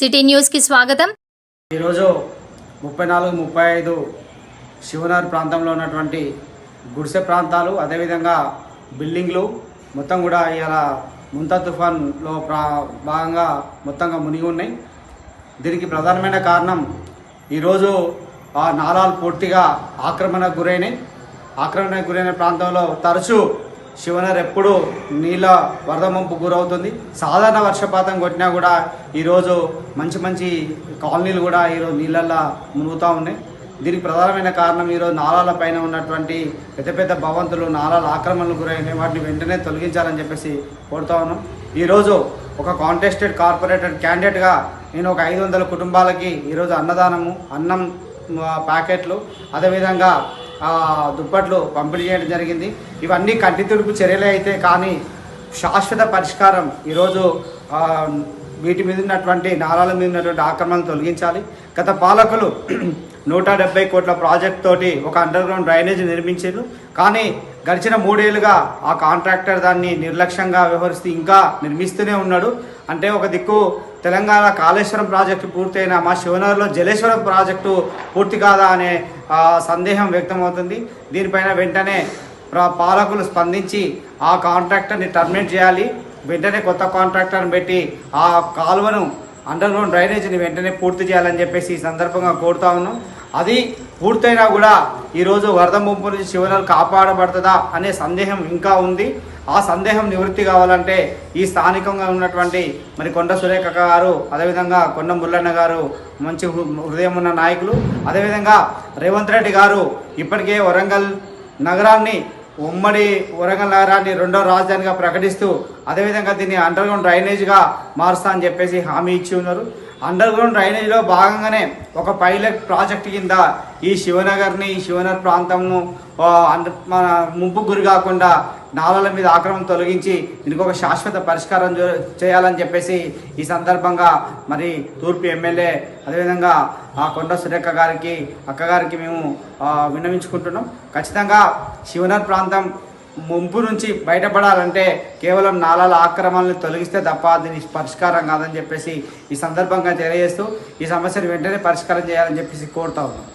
City న్యూస్కి స్వాగతం. ఈరోజు ముప్పై నాలుగు ముప్పై ఐదు శివనార్ ప్రాంతంలో ఉన్నటువంటి గుడిసె ప్రాంతాలు అదేవిధంగా బిల్డింగ్లు మొత్తం కూడా ఇలా ముంతా తుఫాన్లో ప్రా భాగంగా మొత్తంగా మునిగి ఉన్నాయి. దీనికి ప్రధానమైన కారణం ఈరోజు ఆ నాలాలు పూర్తిగా ఆక్రమణకు గురైనాయి ఆక్రమణకు గురైన ప్రాంతంలో తరచూ శివనర్ ఎప్పుడు నీళ్ళ వరద ముంపు గురవుతుంది. సాధారణ వర్షపాతం కొట్టినా కూడా ఈరోజు మంచి మంచి కాలనీలు కూడా ఈరోజు నీళ్ళల్లో మునుగుతూ ఉన్నాయి. దీనికి ప్రధానమైన కారణం ఈరోజు నాళాల పైన ఉన్నటువంటి పెద్ద పెద్ద భవంతులు నాళాల ఆక్రమణలు గురైనాయి వాటిని వెంటనే తొలగించాలని చెప్పేసి కోరుతా ఉన్నాం. ఈరోజు ఒక కాంటెస్టెడ్ కార్పొరేటెడ్ క్యాండిడేట్గా నేను ఒక ఐదు వందల కుటుంబాలకి ఈరోజు అన్నదానము అన్నం ప్యాకెట్లు అదేవిధంగా దుప్పట్లు పంపిణీ చేయడం జరిగింది. ఇవన్నీ కంటి తుడుపు చర్యలే అయితే కానీ శాశ్వత పరిష్కారం ఈరోజు వీటి మీద ఉన్నటువంటి నారాల మీద ఉన్నటువంటి ఆక్రమణలు తొలగించాలి. గత పాలకులు నూట డెబ్బై కోట్ల ప్రాజెక్ట్ తోటి ఒక అండర్ గ్రౌండ్ డ్రైనేజ్ నిర్మించారు. కానీ గడిచిన మూడేళ్ళుగా ఆ కాంట్రాక్టర్ దాన్ని నిర్లక్ష్యంగా వ్యవహరిస్తూ ఇంకా నిర్మిస్తూనే ఉన్నాడు. అంటే ఒక దిక్కు తెలంగాణ కాళేశ్వరం ప్రాజెక్టు పూర్తయిన మా శివనగర్లో జలేశ్వరం ప్రాజెక్టు పూర్తి కాదా అనే సందేహం వ్యక్తమవుతుంది. దీనిపైన వెంటనే పాలకులు స్పందించి ఆ కాంట్రాక్టర్ని టర్మినేట్ చేయాలి. వెంటనే కొత్త కాంట్రాక్టర్ని పెట్టి ఆ కాలువను అండర్ గ్రౌండ్ డ్రైనేజీని వెంటనే పూర్తి చేయాలని చెప్పేసి ఈ సందర్భంగా కోరుతా ఉన్నాం. అది పూర్తయినా కూడా ఈరోజు వరద ముంపు నుంచి శివరాలు కాపాడబడుతుందా అనే సందేహం ఇంకా ఉంది. ఆ సందేహం నివృత్తి కావాలంటే ఈ స్థానికంగా ఉన్నటువంటి మరి కొండ సురేఖ గారు అదేవిధంగా కొండ ముల్లన్న గారు మంచి హృదయం ఉన్న నాయకులు అదేవిధంగా రేవంత్ రెడ్డి గారు ఇప్పటికే వరంగల్ నగరాన్ని ఉమ్మడి వరంగల్ నగరాన్ని రెండో రాజధానిగా ప్రకటిస్తూ అదేవిధంగా దీన్ని అండర్గ్రౌండ్ డ్రైనేజ్గా మారుస్తా అని చెప్పేసి హామీ ఇచ్చి ఉన్నారు. అండర్ గ్రౌండ్ డ్రైనేజ్లో భాగంగానే ఒక పైలట్ ప్రాజెక్ట్ కింద ఈ శివనగర్ని శివనగర్ ప్రాంతంను అండ- మన ముంపు గురి కాకుండా నాలల మీద ఆక్రమం తొలగించి దీనికి ఒక శాశ్వత పరిష్కారం చే- చేయాలని చెప్పేసి ఈ సందర్భంగా మరి తూర్పు ఎమ్మెల్యే అదేవిధంగా ఆ కొండ సురేఖ గారికి అక్కగారికి మేము విన్నవించుకుంటున్నాం. ఖచ్చితంగా శివనగర్ ప్రాంతం ముంపు నుంచి బయటపడాలంటే కేవలం నాలాల ఆక్రమాలను తొలగిస్తే తప్ప దీని పరిష్కారం కాదని చెప్పేసి ఈ సందర్భంగా తెలియజేస్తూ ఈ సమస్యను వెంటనే పరిష్కారం చేయాలని చెప్పేసి కోరుతా ఉన్నాం.